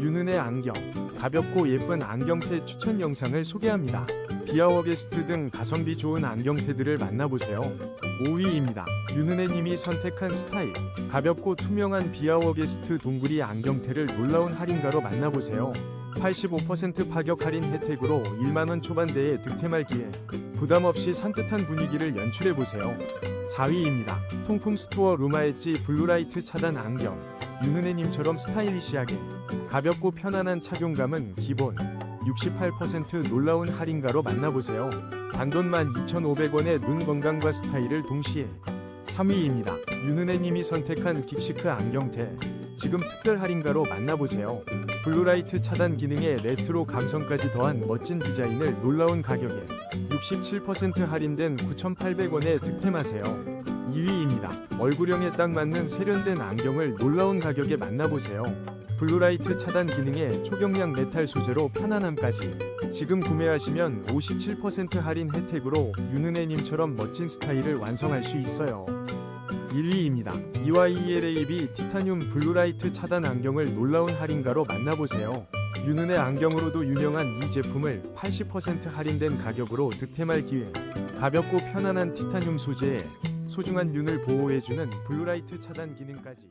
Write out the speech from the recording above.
윤은의 안경, 가볍고 예쁜 안경테 추천 영상을 소개합니다. 비아워 게스트 등 가성비 좋은 안경테들을 만나보세요. 5위입니다. 윤은혜님이 선택한 스타일, 가볍고 투명한 비아워 게스트 동구리 안경테를 놀라운 할인가로 만나보세요. 85% 파격 할인 혜택으로 1만원 초반대의 득템할 기회, 부담 없이 산뜻한 분위기를 연출해보세요. 4위입니다. 통품 스토어 루마엣지 블루라이트 차단 안경. 윤은혜님처럼 스타일리시하게 가볍고 편안한 착용감은 기본 68% 놀라운 할인가로 만나보세요. 단돈 12,500원의 눈 건강과 스타일을 동시에 3위입니다. 윤은혜님이 선택한 긱시크 안경테 지금 특별 할인가로 만나보세요. 블루라이트 차단 기능에 레트로 감성까지 더한 멋진 디자인을 놀라운 가격에 67% 할인된 9,800원에 득템하세요. 2위입니다. 얼굴형에 딱 맞는 세련된 안경을 놀라운 가격에 만나보세요. 블루라이트 차단 기능에 초경량 메탈 소재로 편안함까지 지금 구매하시면 57% 할인 혜택으로 윤은혜님처럼 멋진 스타일을 완성할 수 있어요. 1위입니다. EYELAB 티타늄 블루라이트 차단 안경을 놀라운 할인가로 만나보세요. 윤은혜 안경으로도 유명한 이 제품을 80% 할인된 가격으로 득템할 기회. 가볍고 편안한 티타늄 소재에 소중한 윤을 보호해주는 블루라이트 차단 기능까지.